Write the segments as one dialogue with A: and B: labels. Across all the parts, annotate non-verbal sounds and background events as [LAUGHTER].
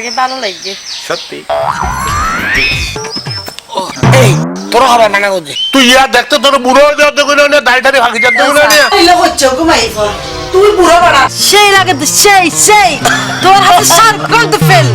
A: লাগে ভালো লাগবে
B: সত্যি।
C: এই তোর হবে বুঝি
D: তুই ইয়া দেখতে তোর বুড়ো হয়ে যাওয়ার দেখো না দাড়ি টাড়ি ফাঁকি যাতে না
C: এলো হচ্ছে ঘুমাই তুই বুড়ো বাড়া।
A: সেই লাগে সেই সেই। তোর হাতে সার করতে ফেল।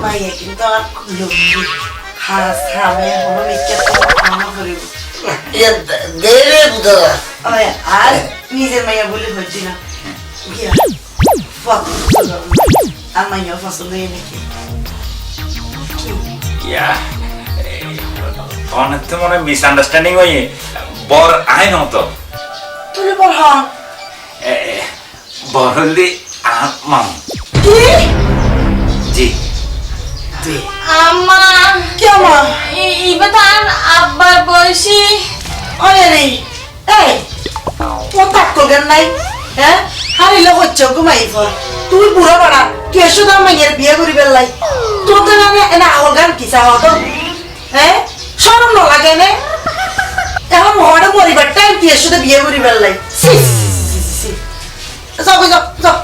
C: মাইয়া কিন্তু আর লক্ষ্মী হাস হামে হলো মিথ্যা তো মনে করিব
E: দেরে বুঝা
C: আর নিজের মাইয়া বলে হচ্ছি না। নাকি?
B: ইয়া অনেক তো মনে মিসআন্ডারস্ট্যান্ডিং হয়ে বর আইন হতো
C: তুই বল হন।
B: এ, এ, বর হলি আহ, মামু।
C: কি
B: জি
A: আম্মা।
C: কি আমার
A: ইবে তার আব্বার বয়সী।
C: ওরে নেই এই ও তাক করবেন নাই? হ্যাঁ? হারিলে হচ্ছে ঘুমাই ফোন তুই বুড়ো বাড়া তুই এসো তো মাইয়ের বিয়ে করি বেলাই তোর তো না এনে আহল গান কি চাও তো? হ্যাঁ? সরম ন লাগে নে। এখন মহাটা মরিবার টাইম তুই এসো তো বিয়ে করি বেলাই। যাও যাও যাও।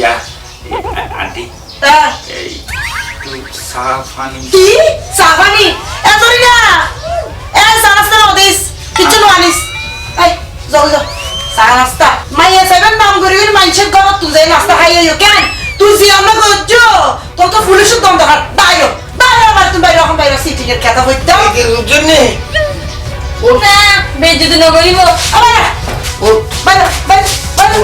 B: ইয়া। আন্টি।
C: হ্যাঁ।
B: সাফানি।
C: কি? সাবানি এ ধরি না এ সানাস্তা নদিস কিছু নানিস এই যাও যাও। সানাস্তা মাইয়া সেভেন নাম করি করি মানুষের ঘর তুই যাই নাস্তা খাইয়ে কেন? তুই যে আমরা করছ তোর তো পুলিশ দম দরকার। দাঁড়ো দাঁড়ো আবার তুমি বাইরে এখন বাইরে সিটিং এর খেতা হইতে।
E: জন্যে।
A: না বেজুদি না করিব।
C: আবার বাইরে। বাইরে বাইরে বাইরে।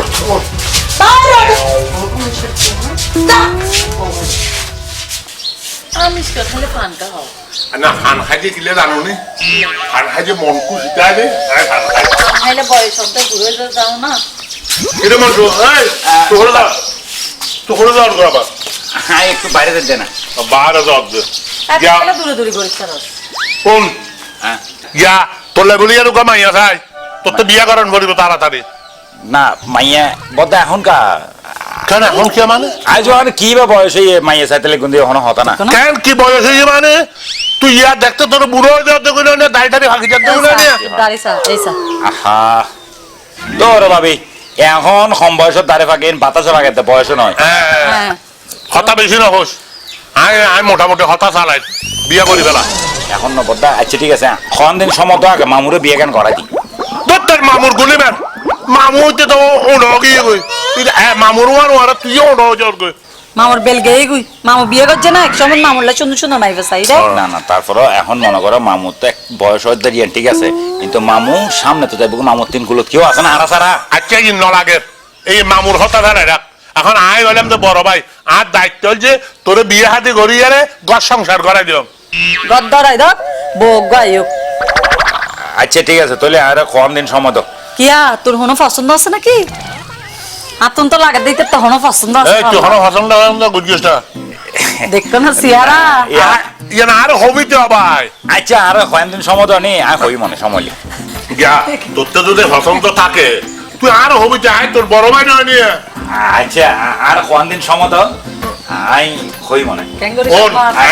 C: দা
A: আমি খালি পানটা হও
D: না খান খাইতে কিলে জানো নি খান খাইতে মন খুশি তাই রে খাই
A: খাইলে বয়স অন্ত ঘুরে যাও না।
D: কিরে মাসু এই তোহরে দাও তোহরে দাও করা
B: হ্যাঁ একটু বাইরে যেতে না।
D: বাহারে দাও দে। যা
A: দূরে দূরে করিস তারস
D: কোন?
B: হ্যাঁ
D: যা তোর বলি আর কামাইয়া খাই তোর তো বিয়া করান করিব তাড়াতাড়ি
B: না মাইয়া বদা এখন কা
D: কেন? এখন কি মানে?
B: আজ আর কি বা বয়স এই মাইয়া চাইতে গুন্দি এখন হতা না
D: কেন কি বয়স হয়েছে মানে? তুই ইয়া দেখতে তোর বুড়ো হয়ে না যাতে
B: আহা। তোর ভাবি এখন কম দাঁড়ে বয়স নয়।
D: হ্যাঁ
A: হ্যাঁ
D: হতা বেশি না হোস আয় আয় মোটামুটি হতা চালাই। বিয়া করি ফেলা
B: এখন নবদ্দা আচ্ছা ঠিক আছে খন দিন সময় তো আগে মামুরে বিয়ে কেন করা দি
D: তোর মামুর গুলি বের মামু হইতে তো ওনো গিয়ে গই তুই হ্যাঁ মামুর ওয়ার ওয়ার তুই ওনো জোর গই
A: মামুর বেল গেই গুই মামু বিয়ে করছে না একসময় মামুরলা সুন্দর সুন্দর মাইবে চাই রে
B: না না তারপরে এখন মনে করো মামু তো এক বয়স হয়ে দাঁড়িয়ে ঠিক আছে কিন্তু মামু সামনে তো যাইব মামুর তিন কুলো কেউ আছে না আরা সারা
D: আচ্ছা কি নলাগের এই মামুর হতা ধারে রাখ এখন আয় গেলাম তো বড় ভাই আর দায়িত্ব যে তোরে বিয়ে হাতে গড়িয়ে ঘর সংসার করাই দিলাম
A: গদ্দরাই দক বউ গায়ক
B: আচ্ছা ঠিক আছে তাহলে আর কম দিন সময় দাও
A: কিয়া তোর হনো পছন্দ আছে নাকি? আতন তো লাগা দিতে তো হনো পছন্দ আছে
D: এই হন গুজিস না
A: না। সিয়ারা?
B: ইয়া-
D: ইয়ান আর হবি তো ভাই
B: আচ্ছা আর কয়েক দিন সময় দাও নি আর হই মনে সময় লি।
D: তোর তো যদি তো থাকে তুই আর হবি তো আয় তোর বড় ভাই নয় নিয়ে।
B: আচ্ছা আর কয়েক দিন সময় দাও আই হই মনে।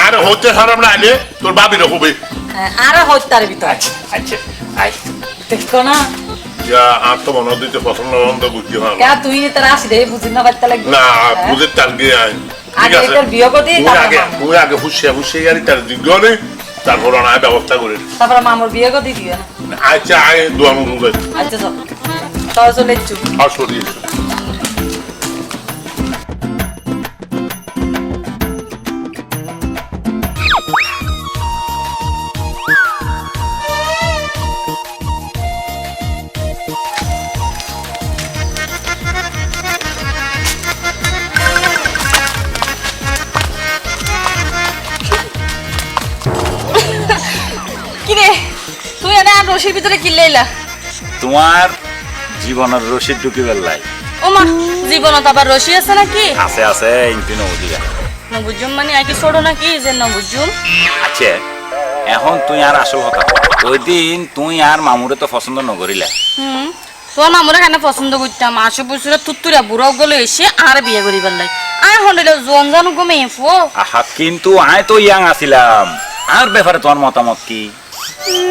D: আর হতে সারাম না আইলে তোর বাবির হবি।
A: আর হইতে তার ভিতর।
B: আচ্ছা আচ্ছা আই
A: দেখতো না?
D: যা আর তো মনে দিতে পছন্দ তো বুঝতে পারব
A: কে তুই তার আসি দে বুঝি না বাচ্চা লাগবে
D: না বুঝে তার গিয়ে ঠিক
A: আগে এটার বিয়ে করে দিই,
D: তুই
A: তারপর
D: আগে। তুই আগে হুসে হুসে গাড়ি তার যোগ্য নেই তারপর আয় ব্যবস্থা করে নে।
A: তারপরে মামুর বিয়ে করে দিও না
D: আচ্ছা আয় দোয়া মুখ
A: আচ্ছা চল। তাও চলে চুপ
D: আর সরিয়ে
A: আর ভিতরে কি লইলা?
B: তোমার জীবনের রশিদ ঢুকি বেল্লাই
A: ও মা জীবনত আবার রশি আছে নাকি?
B: আছে আছে ইন্টিনো ওদিকে
A: নবুজুম মানে আগে ছোট নাকি যে নবুজুম
B: আচ্ছা এখন তুই আর আসল কথা। ওই দিন তুই আর মামুরে তো পছন্দ নকরিলে।
A: হুম তোর মামুরা কেন পছন্দ করতাম? আশো বছরে তুত্তুরা বুড়ো গলে এসে আর বিয়ে করি পেলাই আর হন্ডে জন জানো গমে ফো
B: আহা কিন্তু আয় তো ইয়াং আছিলাম। আর ব্যাপারে তোমার মতামত কি?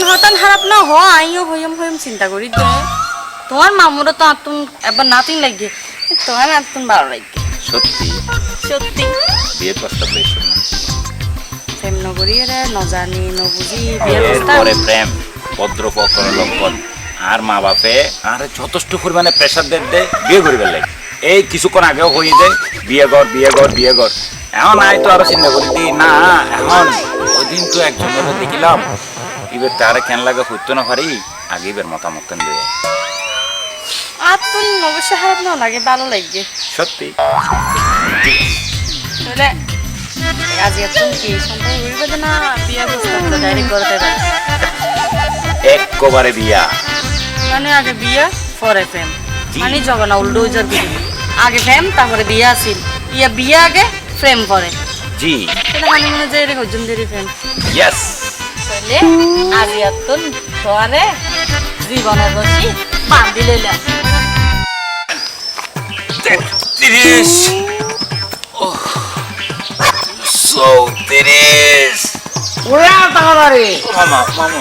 A: হতান খারাপ না হ আইও হইম হইম চিন্তা করি দে। তোমার মামুরা তো আতুন একবার নাতিন লাগে তোমার আতুন ভালো লাগে
B: সত্যি?
A: সত্যি।
B: বিয়ের প্রস্তাব লইছো না
A: প্রেম নগরী রে নজানি নবুঝি বিয়ের প্রস্তাব।
B: পরে প্রেম ভদ্র পকর লক্ষণ। আর মা বাপে আর যথেষ্ট পরিমাণে প্রেশার দেন দে বিয়ে করিবার লাগে এই কিছুক্ষণ আগেও হয়ে যায় বিয়ে কর বিয়ে কর বিয়ে কর। এখন আয় তো আরও চিন্তা করি দি, না এখন। ওই দিন তো একজনের দেখিলাম এবার তারে কেন লাগে হইতো না পারি আগে এবার মতামত কেন দেবে
A: আতুন অবশ্য খারাপ না লাগে ভালো লাগে।
B: সত্যি?
A: তাহলে আজ এতক্ষণ কি সম্পর্ক উড়বে না বিয়ে প্রস্তাব ডাইরেক্ট করতে পারে
B: একবারে বিয়া।
A: মানে আগে বিয়ে পরে প্রেম। মানে জগনা উল্টো উজার আগে প্রেম তারপরে বিয়ে আসিল। ইয়া বিয়ে আগে প্রেম পরে।
B: জি।
A: এটা মানে মনে যায় দেরি প্রেম?
B: ইয়েস
A: তাহলে আজ এতক্ষণ তোয়ারে জীবনের বসি বান্ধি লইলাম।
B: চৌত্রিশ
E: ওরা
B: মামা মামু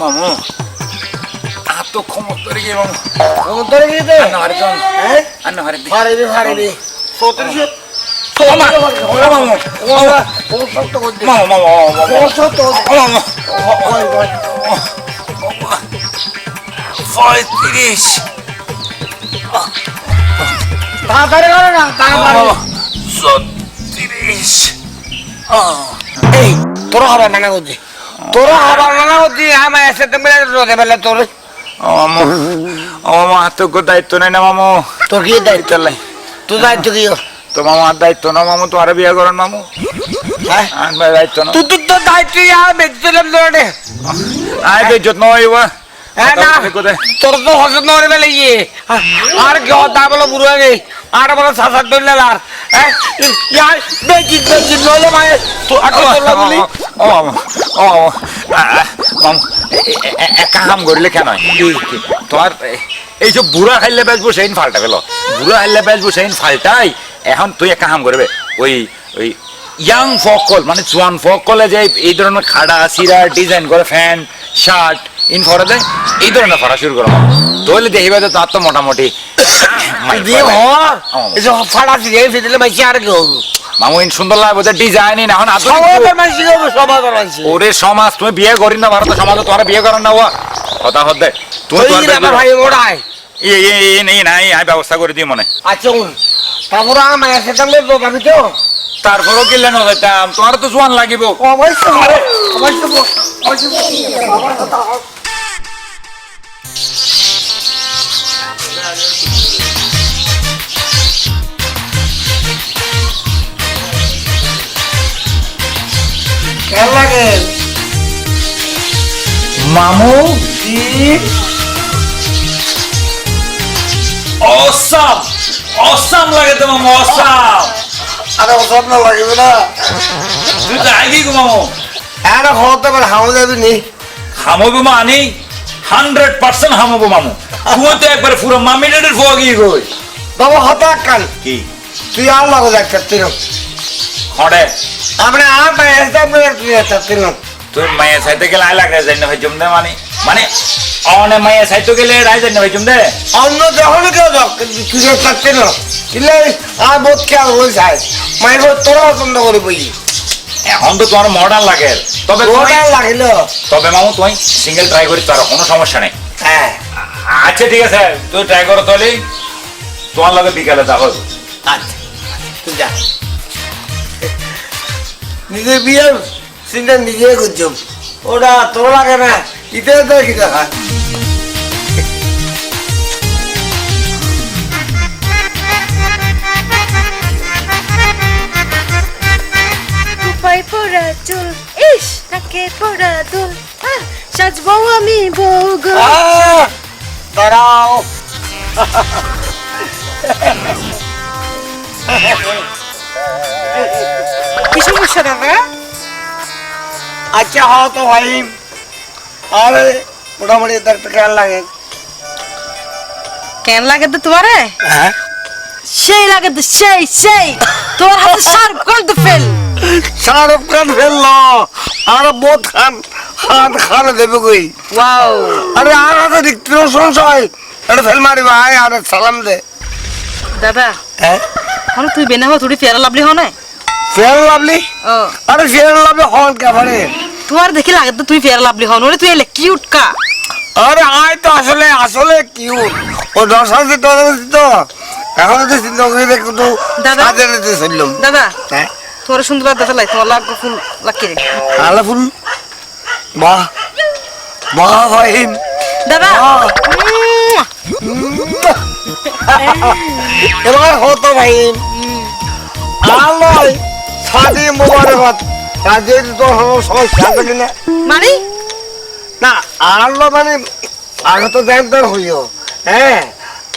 B: মামু। তো ক্ষমত ধরে গিয়ে মামু।
E: তোর কি দে।
B: আন্ন হারে
E: হ্যাঁ?
B: আন্ন হারে দি।
E: ফাড়িবি ফাড়িবি চৌত্রিশ
B: মামা মামু মামু মামু মামু পঁয়ত্রিশ
E: তাড়াতাড়ি করে না তাড়াতাড়ি
B: ছত্রিশ
E: এই তোর হবার মানা করছি তোর হবার মানা করছি আমার রোদে বেলা তোর
B: মামু দায়িত্ব নেই না মামু
E: তোর কি দায়িত্ব
B: লাই
E: তোর দায়িত্ব কি
B: তো
E: তোর হসত নড়ে বেলে ইয়ে। আর কি হতা বলো বুড়ো আগে। আর বলো সাসার ধরলে আর। হ্যাঁ ইয়ার বেঁচি বেঁচি নলে মায়ে। তো আটো তোলা বলি?
B: ও ও মামু মামু কাম করিলে কেন? তোমার এ- এই যে বুড়া খাইলে বেচবো সেইন ফাল্টা গেল বুড়া খাইলে বেচবো সেইন ফাল্টাই। এখন তুই এক কাম করবে ওই ওই ইয়াং ফকল মানে জোয়ান ফকলে যে এই ধরনের খাড়া সিরা ডিজাইন করে ফ্যান শার্ট ইন ফরা দেয় এই ধরনের ফরা শুরু করো। তাহলে দেখিবে যে তার তো মোটামুটি [COUGHS]
E: ফাড়া আর
B: ডিজাইন এখন ওরে সমাজ তুমি বিয়ে করি না ভারত সমাজ তোমার বিয়ে করেন না কথা হতে করো।
E: ভাই ওড়ায়
B: নাই আমি ব্যবস্থা করে দিই মনে
E: আচ্ছা তারপরে আমার তো।
B: তারপরও কিনলে না তোমার তো জোয়ান লাগিব। মামু? অসাম অসাম লাগে তো মামু অসাম
E: আরে স্বপ্ন লাগবে না।
B: তুই তো আইবি গো মামু
E: আরে হতে পারে হাও যাবি নি
B: হামবো মানি হান্ড্রেড পার্সেন্ট হামবো মামু তুই তো একবার পুরো মামিনেটের ফোয়া গিয়ে গই
E: বাবা হতা কাল।
B: কি?
E: তুই আর লাগো যাচ্ছে তুই
B: হড়ে
E: আমরা আর পাই এসে তুই তুই
B: মায়ের সাইতে গেলে আই লাগে যাই না ভাই জমদে মানে। মানে অনে মায়ের সাইতে গেলে রাই যাই না ভাই জমদে।
E: অন্য যখন কেউ তুই যাচ্ছে না। কিলে আর বোধ খেয়াল হয়ে যায়। মায়ের বোধ তোরা পছন্দ করে বই।
B: এখন তো তোমার মডার্ন লাগে। তবে তুমি-
E: ওটা লাগিল
B: তবে মামু তুই সিঙ্গেল ট্রাই করি তার কোনো সমস্যা নেই।
E: হ্যাঁ।
B: আচ্ছা ঠিক আছে। তুই ট্রাই করো তাহলে। তোমার লাগে বিকালে দেখো
E: আচ্ছা। তুই যা। নিজে বিয়ে চিন্তা নিজে করছ। ওটা তোর লাগে না। ইতে কি দেখা।
F: পড়া চুল ইস নাকে পড়া দুল আহ, সাজবো আমি বউ গো
E: দাঁড়াও।
A: সমস্যা দাদা?
E: আচ্ছা হও তো ভাই। আরে মোটামুটি কেমন লাগে?
A: কেন লাগে তো তোমারে?
E: হ্যাঁ?
A: সেই লাগে তো সেই সেই। তোমার হাতে শাহরুখ খান ফেল।
E: শাহরুখ খান ফেলল আর বোধ খান খান খান দেবে কই? আরে আর হাতে দেখতে সংশয় এটা ফেল মারি ভাই আর সালাম দে।
A: দাদা
E: হ্যাঁ?
A: তুই বেনা হো থোড়ি ফেয়ার লাভলি হনে?
E: Fair lovely? আরে ফেয়ার লাভলি হন কেবারে
A: তোমার দেখি লাগে তো তুই ফেয়ার লাভলি হন ওরে তুই এলে কিউট কা।
E: আরে আয় তো আসলে আসলে কিউট ও টাকা দিচ্ছি তো? এখন তো চিন্তা করে দেখো তো
A: দাদা? দাদা।
E: হ্যাঁ?
A: তোমার সুন্দর দাদা লাই তোমার লাগ ফুল লাকি রে
E: আলা ফুল? বাহ বাহ ভাইন
A: দাদা!
E: এবার হতো ভাইন আলোয় শাদি মোবারকত কাজের তো সমস্যা আছে কিনা
A: মানে?
E: না আলো মানে আগে তো দেন তোর হইও। হ্যাঁ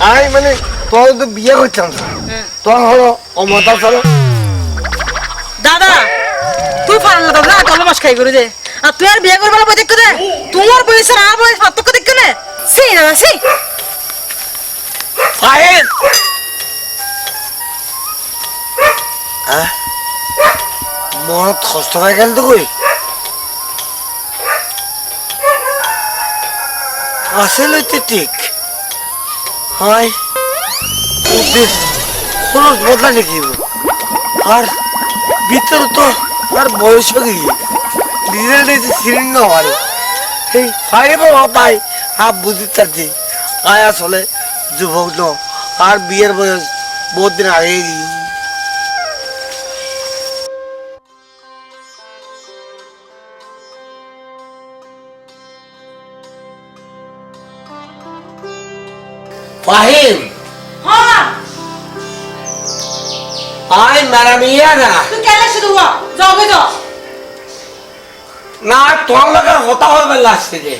E: আমি মানে তোর তো বিয়ে করতাম। তোর হলো অমতা চলো
A: দাদা তুই পারল না দাদা তাহলে মাস খাই করে দে। আর তুই আর বিয়ে করবার বই দেখতে দে। তোমার বয়স আর বয়স পার্থক্য দেখতে নে। সেই দাদা সেই
E: ফাইন মনত কষ্ট হয়ে গেল তো কই? আসলে তো ঠিক? হয় খরচ বদলা নাকি আর ভিতরে তো আর বয়স হয়ে গিয়ে হাই বাবা পাই হ্যাঁ বুঝতে চাচ্ছি। আয় আসলে যুবক ন আর বিয়ের বয়স বহুত দিন আগে গিয়ে ফাহিম।
A: হ্যাঁ
E: আয় ম্যাডাম ইয়া না
A: তুই কেন শুধু গে যাও
E: না তোমার লোকের হতা হবে লাস্টে যে।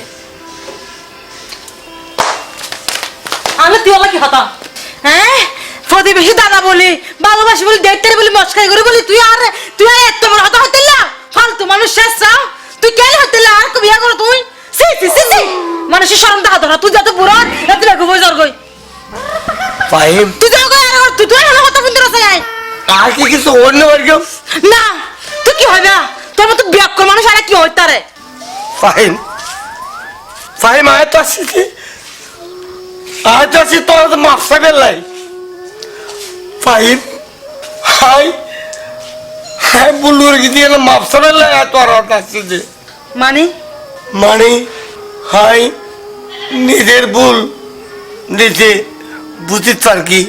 A: আমি তুই কি হতাম হ্যাঁ? প্রতিবেশী দাদা বলি ভালোবাসি বলি দেখতে বলি মস্কাই করে বলি তুই আর তুই আর এত বড় হতা হতে না? ফালতু মানুষ শেষ চাও তুই কেন হতে না? আর বিয়া করো তুই সি সি সি সি মানুষের শরম দেখা ধরা তুই যত বুড়ো এত দেখো বই জর গই
E: ফাহিম।
A: তুই যাও গই আর তুই তুই আমার কথা বন্ধু আছে আই
E: আর কি কিছু অন্য বাড়ি কেউ
A: না তুই কি হবে তোর মতো বিয়াক কর মানুষ আর কি হইতারে
E: ফাহিম ফাহিম আয় তো আসছি আয় তো আসছি তোর তো মাফসা বেলাই ফাহিম হাই হাই বুলুর গিয়ে গেলে মাফসা বেলাই তোর আসছে যে।
A: মানে?
E: মানে হাই নিজের ভুল নিজে বুঝিত আর কি।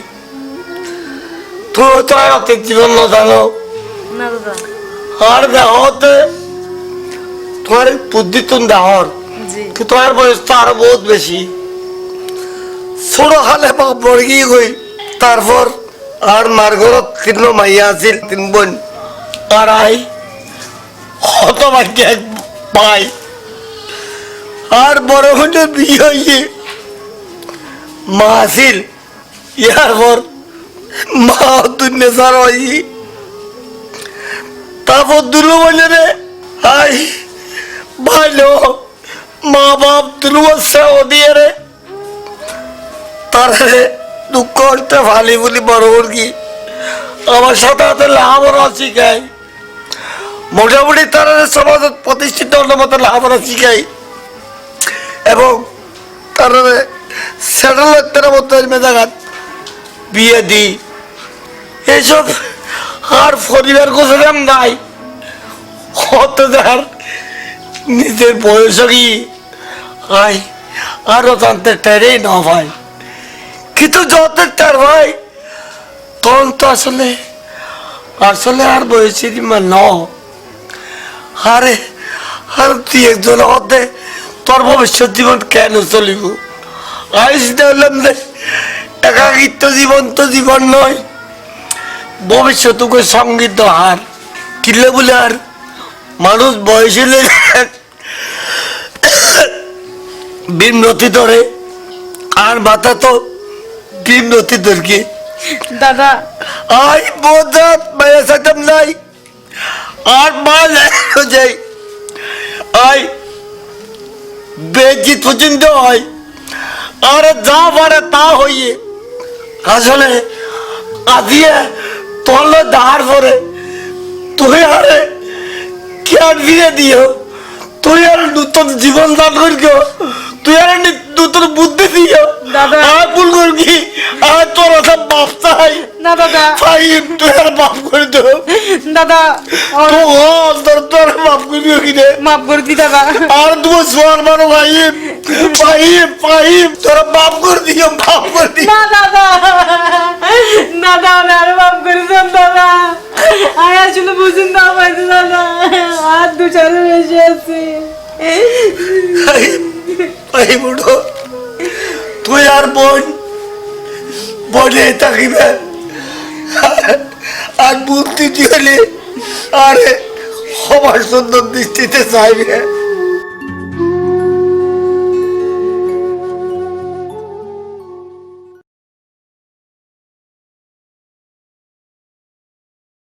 E: তো তো আর অত জীবন না জানো। আর দেহতে তোমার বুদ্ধি তুমি দেহর তোমার বয়স তো আরও বহুত বেশি। ছোট হালে বা বড়গি গই তারপর আর মার ঘরত তিন মাইয়া আছিল তিন বোন। আর আই হত বাকি এক পাই আর বড় বোনের বিয়ে হইয়ে মা আছিল ইয়ার পর মা দুনিয়া সার হই তারপর দুলু বোনের আই ভালো মা বাপ দুলু সেও দিয়ে রে। তারে দুঃখ করতে ভালি বলি বড় কি আমার সাথে সাথে লাভরা শিখাই মোটামুটি তারা সমাজত প্রতিষ্ঠিত মতো লাভরা শিখাই এবং তারা স্যাটেলাইটের মতো মেজাঘাত বিয়ে দিই। এইসব আর পরিবার গোছালাম নাই। হতে যার নিজের বয়স কি। আই, আরও জানতে টেরেই না ভাই। কিন্তু যত তার ভাই, তখন তো আসলে আসলে আর বয়সের ইমান ন। আরে, আর তুই একজন হতে তোর ভবিষ্যৎ জীবন কেন চলিব? চিন্তা করলাম যে একাকিত্ব জীবন তো জীবন নয়। ভবিষ্যৎ সংগীত হার। কিনলে বলে আর মানুষ বয়স হলে বিমরতি ধরে। আর মাথা তো বিমরতি ধরকে।
A: দাদা।
E: আই বোঝাত মায়া সাথে নাই। আর মা যাই। আই বেজিত পর্যন্ত হয়। আর যা পারে তা হইয়ে। আসলে আজিয়ে তলে দাঁড় পরে তুই আরে কেয়ার দিয়ে দিও। তুই আর নতুন জীবন দান করিও। তুই আর নি- নূতন বুদ্ধি দিও
A: দাদা।
E: আর ভুল করবি আর তোর সব বাপ চাই।
A: না দাদা।
E: ফাইন তুই আর বাপ করে দো।
A: দাদা
E: তো তোর তোর বাপ করে দিও কি রে?
A: মাফ করে দি দাদা।
E: আর তুমি সোয়ার মানো ভাইম ভাইম ভাইম তোরা বাপ করে দিও বাপ করে দিও।
A: না দাদা। দাদা আমি আরও মাফ করে দেন দাদা। আমি আসলে বুঝুন না পাইছি দাদা। আর দু চার বেশি আছে।
E: ভাই বুড়ো। তুই আর বোন বনে থাকিবে। আর বুদ্ধি হলে আরে সবার সুন্দর দৃষ্টিতে চাইবে।